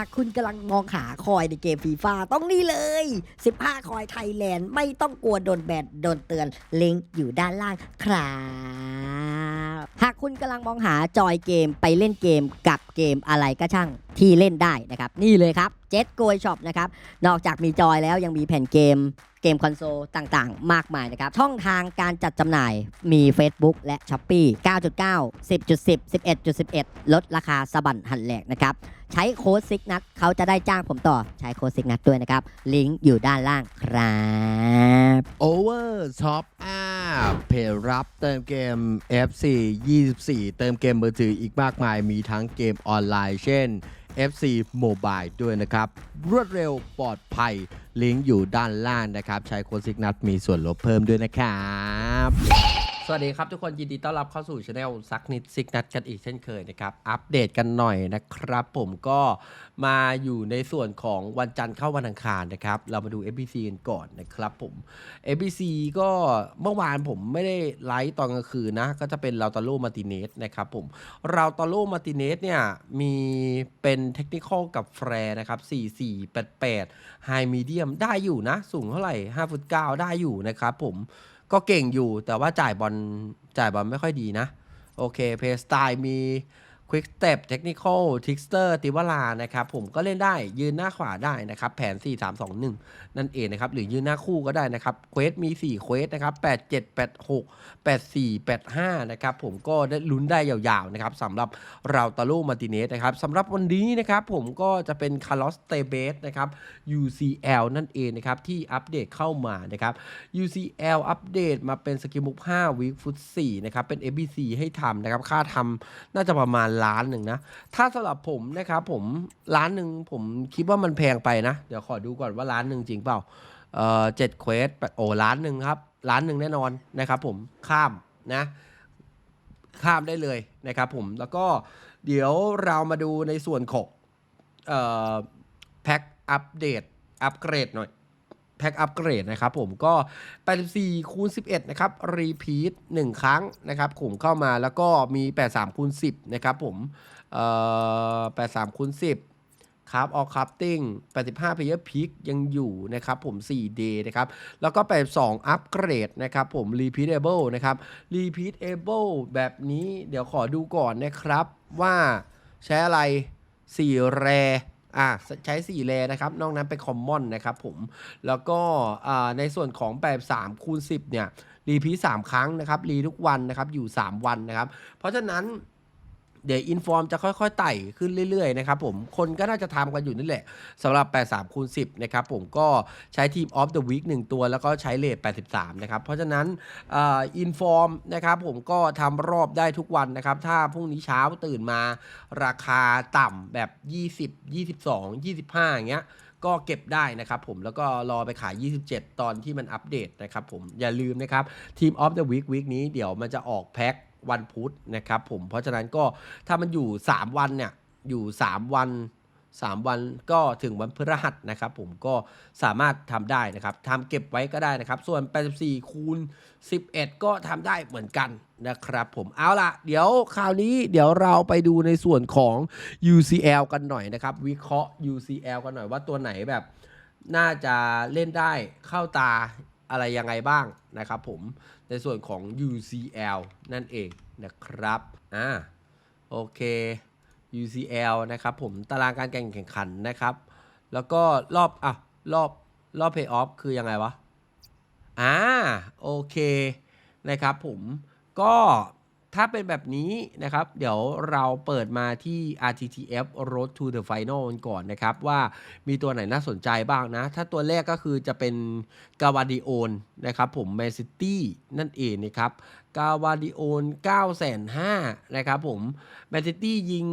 ากคุณกำลังมองหาคอยในเกมฟีฟ่าต้องนี่เลย 15 คอยไทยแลนด์ไม่ต้องกลัวโดนแบนโดนเตือนลิงก์อยู่ด้านล่างครับหากคุณกำลังมองหาจอยเกมไปเล่นเกมกับเกมอะไรก็ช่างที่เล่นได้นะครับ นี่เลยครับเจ็ t โกยช็อปนะครับนอกจากมีจอยแล้วยังมีแผ่นเกม เกมคอนโซลต่างๆ มากมายนะครับ ช่องทางการจัดจำหน่ายมี Facebook และ s h อ p e e 9.9 10.10 11.11 ลดราคาสบันหันแหลกนะครับ ใช้โค้ดซิกนัทเขาจะได้จ้างผมต่อใช้โค้ดซิกนัทด้วยนะครับ ลิงก์อยู่ด้านล่างครับ Over Top App เพจรับเติมเกม FC 24 เติมเกมมือถืออีกมากมายมีทั้งเกมออนไลน์ เช่น FC Mobile ด้วยนะครับ รวดเร็วปลอดภัย ลิงก์อยู่ด้านล่างนะครับ ใช้โค้ดซิกนัทมีส่วนลดเพิ่มด้วยนะครับ วัสดีครับทุกคนยินดีต้อนรับเข้าสู่ช anel ซักนิดซิกนัทกันอีกเช่นเคยนะครับ อัปเดตกันหน่อยนะครับ ผมก็มาอยู่ในส่วนของวันจันทร์เข้าวันอังคารนะครับ เรามาดู FBC กันก่อนนะครับผม FBC ก็เมื่อวานผมไม่ได้ไลฟ์ตอนกลางคืนนะ ก็จะเป็นลาตาโลมาติเนสนะครับผมลาตาโลมาติเนสเนี่ย มีเป็นเทคนิคอลกับแฟร์นะครับ 4488 High Medium ได้อยู่นะ สูงเท่าไหร่5ฟุต9ได้อยู่นะครับผม ก็เก่งอยู่แต่ว่าจ่ายบอลจ่ายบอลไม่ค่อยดีนะ โอเคเพย์สไตล์มี Quick Step Technical Trickster ติวลานะครับผมก็เล่นได้ยืนหน้าขวาได้นะครับแผน 4 3 2 1 นั่นเองนะครับหรือยืนหน้าคู่ก็ได้นะครับเควสมี 4 เควสนะครับ8 7 8 6 8 4 8 5นะครับผมก็ได้ลุ้นได้ยาวๆนะครับสำหรับเราตาโลมาติเนสนะครับสำหรับวันนี้นะครับผมก็จะเป็นคาร์ลอสเตเบสนะครับ UCL นั่นเองนะครับที่อัปเดตเข้ามานะครับ UCL อัปเดตมาเป็นสกิมุก5วีคฟุต4นะครับเป็น ABC ให้ทำนะครับค่าทำน่าจะประมาณล้านหนึ่งนะ ถ้าสำหรับผมนะครับผมล้านหนึ่งผมคิดว่ามันแพงไปนะ เดี๋ยวขอดูก่อนว่าล้านหนึ่งจริงเปล่าเออเจ็ดเควสโอ้ล้านหนึ่งครับล้านหนึ่งแน่นอนนะครับผมข้ามนะข้ามได้เลยนะครับผมแล้วก็เดี๋ยวเรามาดูในส่วนของเออแพ็คอัปเดตอัปเกรดหน่อย แพ็คอัปเกรดนะครับผมก็ 84คูณ11 นะครับ รีพีท1ครั้งนะครับผมเข้ามาแล้วก็มี 83คูณ10 นะครับผมเอ่อ83คูณ10ครับออคัพติ้ง85 player pick ยังอยู่นะครับผม 4D นะครับ แล้วก็ 82 อัปเกรดนะครับผม repeatable นะครับ repeatable แบบนี้เดี๋ยวขอดูก่อนนะครับว่าใช้อะไร 4 แร อะใช้ 4 แลนะครับ นอกนั้นเป็นคอมมอนนะครับผม แล้วก็ในส่วนของแบบ3คูณ10 เนี่ย รีพีสามครั้งนะครับ รีทุกวันนะครับ อยู่ 3 วันนะครับ เพราะฉะนั้น เดี๋ยวอินฟอร์มจะค่อยๆไต่ขึ้นเรื่อยๆนะครับผมคนก็น่าจะทำกันอยู่นี่แหละสำหรับ 83คูณ10 นะครับผมก็ใช้ทีมออฟเดอะวีค1ตัวแล้วก็ใช้เลท83 นะครับ เพราะฉะนั้นอินฟอร์มนะครับผมก็ทำรอบได้ทุกวันนะครับ ถ้าพรุ่งนี้เช้าตื่นมาราคาต่ำแบบ 20 22 25 อย่างเงี้ยก็เก็บได้นะครับผมแล้วก็รอไปขาย 27 ตอนที่มันอัปเดตนะครับผมอย่าลืมนะครับทีมออฟเดอะวีควีคนี้เดี๋ยวมันจะออกแพ็ค วันพุธนะครับผมเพราะฉะนั้นก็ถ้ามันอยู่ 3 วันเนี่ยอยู่ 3 วัน 3 วันก็ถึงวันพฤหัสนะครับผมก็สามารถทำได้นะครับทำเก็บไว้ก็ได้นะครับ ส่วน 84 คูณ 11 ก็ทำได้เหมือนกันนะครับผมเอาละเดี๋ยวคราวนี้เดี๋ยวเราไปดูในส่วนของ UCL กันหน่อยนะครับ วิเคราะห์ UCL กันหน่อยว่าตัวไหนแบบน่าจะเล่นได้เข้าตา อะไรยังไงบ้างนะครับผมในส่วนของ UCL นั่นเองนะครับอ่าโอเค UCL นะครับผมตารางการแข่งขันนะครับ แล้วก็รอบอะรอบรอบเพย์ออฟคือยังไงวะอ่าโอเคนะครับผมก็ ถ้าเป็นแบบนี้นะครับ เดี๋ยวเราเปิดมาที่ RTTF Road to the Final กันก่อนนะครับ ว่ามีตัวไหนน่าสนใจบ้างนะ ถ้าตัวแรกก็คือจะเป็นกาวาดิโอนนะครับ ผมแมนซิตี้นั่นเองนะครับกาวาดิโอน9 5 0 0 0นะครับผมแมนซิตี้ยิง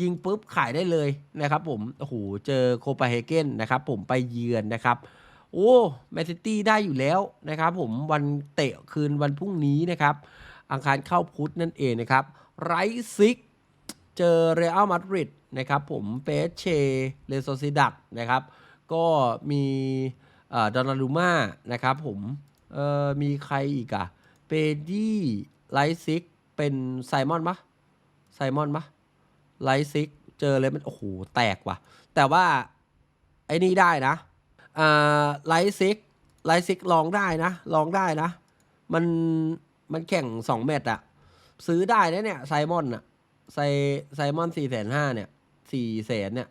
ยิงปุ๊บขายได้เลยนะครับผม โอ้โห เจอโคปาเฮเกนนะครับผมไปเยือนนะครับ โอ้แมนซิตี้ได้อยู่แล้วนะครับผมวันเตะคืนวันพรุ่งนี้นะครับ อังคารเข้าพุธนั่นเองนะครับไรซิกเจอเรอัลมาดริดนะครับผมเปเชเลโซซิดัตนะครับก็มีดอนารูมานะครับผมมีใครอีกอะเปดี้ไลซิกเป็นไซมอนปะไซมอนปะไลซิกเจอเลยมันโอ้โหแตกว่ะ แต่ว่าไอ้นี่ได้นะไลซิกไลซิกลองได้นะ ลองได้นะ มัน มันแข่งสองแมตช์อะซื้อได้นะเนี่ยไซมอนอะไซไซมอนสี่แสนห้าเนี่ยสี่แสนเนี่ย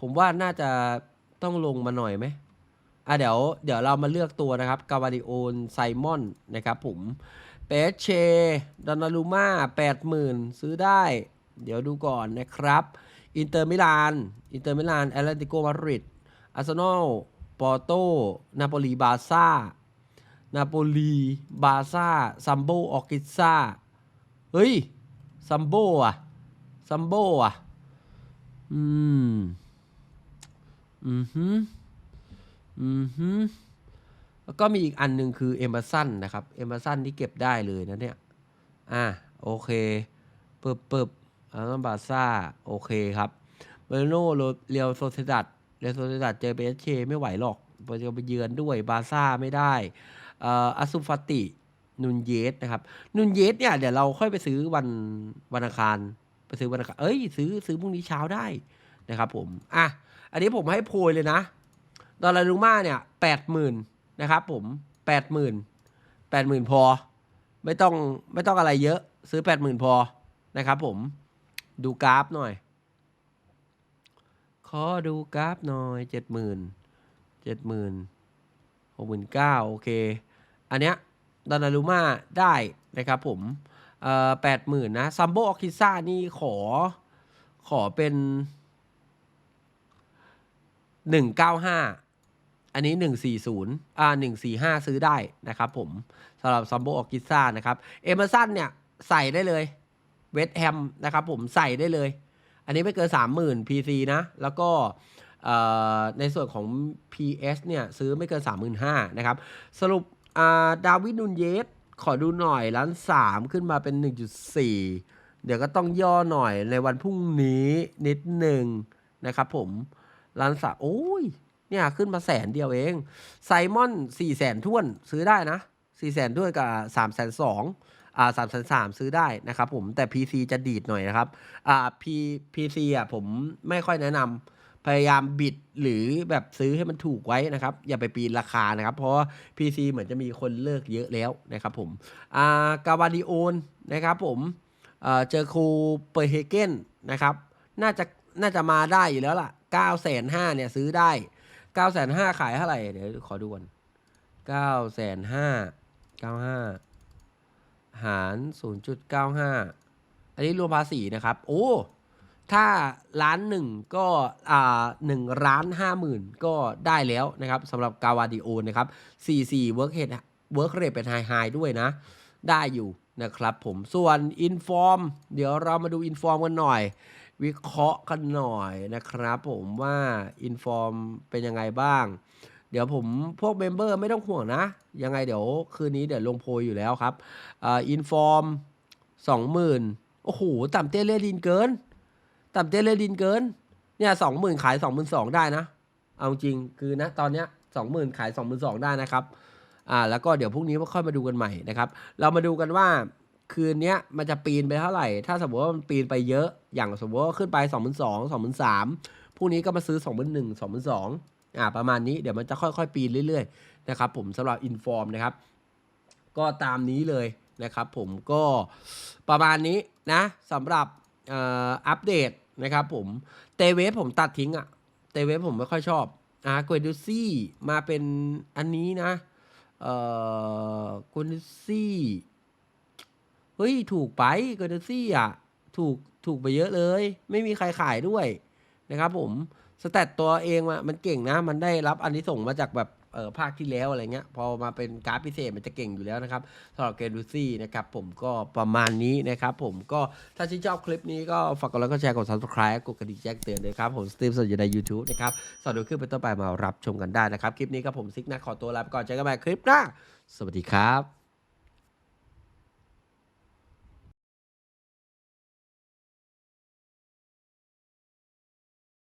ผมว่าน่าจะต้องลงมาหน่อยไหมอะเดี๋ยว เดี๋ยวเรามาเลือกตัวนะครับกาวาดิโอนไซมอนนะครับผมเปเชดอนารูมาแปดหมื่นซื้อได้ เดี๋ยวดูก่อนนะครับ อินเตอร์มิลาน อินเตอร์มิลานแอตเลติโกมาดริดอาร์เซนอล ปอร์โต นาโปลี บาซ่า นาโปลี บาซ่า ซัมโบออกิซ่า เฮ้ย ซัมโบอะ ซัมโบอะ อืม อือฮึอือฮึแล้วก็มีอีกอันหนึ่งคือเอม r ร์สันนะครับ เอม r ร์สันที่เก็บได้เลยนะเนี่ย อะ โอเคเปึบเปึบอาร์บาซ่า โอเคครับเบรโนเรียวโซเซดัดเรียวโซเซดัดเจอเบสเชไม่ไหวหรอกจะไปเยือนด้วย บาซ่าไม่ได้ อาซูฟาตินุนเยสนะครับนุนเยสเนี่ยเดี๋ยวเราค่อยไปซื้อวันวันอังคารไปซื้อวันอังคารเอ้ยซื้อซื้อพรุ่งนี้เช้าได้นะครับผมอะอันนี้ผมให้โพยเลยนะดอลลารูมาเนี่ยแปดหมื่นนะครับผมแปดหมื่นแปดหมื่นพอ ไม่ต้องไม่ต้องอะไรเยอะ ซื้อแปดหมื่นพอนะครับผมดูกราฟหน่อย ขอดูกราฟหน่อยเจ็ดหมื่นเจ็ดหมื่นหกหมื่นเก้าโอเค อันเนี้ยดอลลารูมาได้นะครับผมเอ่อแปดหมื่นนะซัมโบออคิซ่านี่ขอขอเป็นหนึ่งเก้าห้าอันนี้หนึ่งสี่ศูนย์อ่าหนึ่งสี่ห้าซื้อได้นะครับผมสำหรับซัมโบออคิซ่านะครับเอเมอร์สันเนี่ยใส่ได้เลยเวสแฮมนะครับผมใส่ได้เลย อันนี้ไม่เกิน 30,000 PC นะ แล้วก็ในส่วนของ PS เนี่ยซื้อไม่เกิน 35,000นะครับ สรุป ดาวิดนุนเยส ขอดูหน่อยล้านสามขึ้นมาเป็น 1.4 เดี๋ยวก็ต้องย่อหน่อยในวันพรุ่งนี้นิดหนึ่งนะครับผมล้านสามโอ้ย เนี่ยขึ้นมาแสนเดียวเอง ไซมอน4แสนท้วนซื้อได้นะ4แสนท้วนกับ3แสนสองอ่าสามแสนสามซื้อได้นะครับผมแต่ PC จะดีดหน่อยนะครับอ่า P PC อะผมไม่ค่อยแนะนำ พยายามบิดหรือแบบซื้อให้มันถูกไว้นะครับ อย่าไปปีนราคานะครับ เพราะ PC เหมือนจะมีคนเลิกเยอะแล้วนะครับผมอ่ากาวาดิโอนนะครับผมอ่าเจอคูเปอร์เฮเกนนะครับ น่าจะน่าจะมาได้อยู่แล้วล่ะ9ก้าแสนห้าเนี่ยซื้อได้9ก้าแสนห้าขายเท่าไหร่ เดี๋ยวขอดูก่อนเก้าแสนห้าเก้าห้าหาร 0.95 อันนี้รวมภาษีนะครับ โอ้ ถ้าล้านหนึ่งก็อ่าหนึ่งล้านห้าหมื่นก็ได้แล้วนะครับสำหรับกาวาดิโอนะครับ44 work rate work rate เป็น high high ด้วยนะ ได้อยู่นะครับผมส่วน inform เดี๋ยวเรามาดู inform กันหน่อย วิเคราะห์กันหน่อยนะครับผมว่า inform เป็นยังไงบ้าง เดี๋ยวผมพวกเมมเบอร์ไม่ต้องห่วงนะ ยังไงเดี๋ยวคืนนี้เดี๋ยวลงโพยอยู่แล้วครับอ่า inform สองหมื่นโอ้โห ต่ำเตี้ยเลือดินเกิน ต่เตี้ยเลดินเกิน เนี่ยสองหมื่นขายสองหมื่นสองได้นะ เอาจริงคือนะตอนเนี้ยสองหมื่นขายสองหมื่นสองได้นะครับ อ่า แล้วก็เดี๋ยวพรุ่งนี้ก็ค่อยมาดูกันใหม่นะครับ เรามาดูกันว่าคืนเนี้ยมันจะปีนไปเท่าไหร่ ถ้าสมมติว่ามันปีนไปเยอะ อย่างสมมติว่าขึ้นไปสองหมื่นสองสองหมื่นสามพรุ่งนี้ก็มาซื้อสองหมื่นหนึ่งสองหมื่นสองอ่า ประมาณนี้ เดี๋ยวมันจะค่อยๆ ปีนเรื่อยๆ นะครับผมสำหรับอินฟอร์มนะครับ ก็ตามนี้เลยนะครับผมก็ประมาณนี้นะสำหรับอ่ออัปเดต นะครับผมเตเวฟผมตัดทิ้งอะเตเวฟผมไม่ค่อยชอบอะกวนดูซี่มาเป็นอันนี้นะ เอ่อกวนดูซี่เฮ้ยถูกไปกวนดูซี่อะถูกถูกไปเยอะเลย ไม่มีใครขายด้วยนะครับผมสแตตตัวเองอะมันเก่งนะ มันได้รับอันนี้ส่งมาจากแบบ เออภาคที่แล้วอะไรเงี้ยพอมาเป็นการ์ดพิเศษมันจะเก่งอยู่แล้วนะครับสำหรับเกมดูซี่นะครับผมก็ประมาณนี้นะครับผมก็ถ้าชื่นชอบคลิปนี้ก็ฝากกดไลค์กดแชร์กด subscribe กดกระดิ่งแจ้งเตือนด้วยครับผมสตรีมสดอยู่ใน YouTube นะครับสอนดูขึ้นไปต้นไปมารับชมกันได้นะครับคลิปนี้ครับผมซิกนะขอตัวลาไปก่อนเจอกันใหม่คลิปหน้าสวัสดีครับ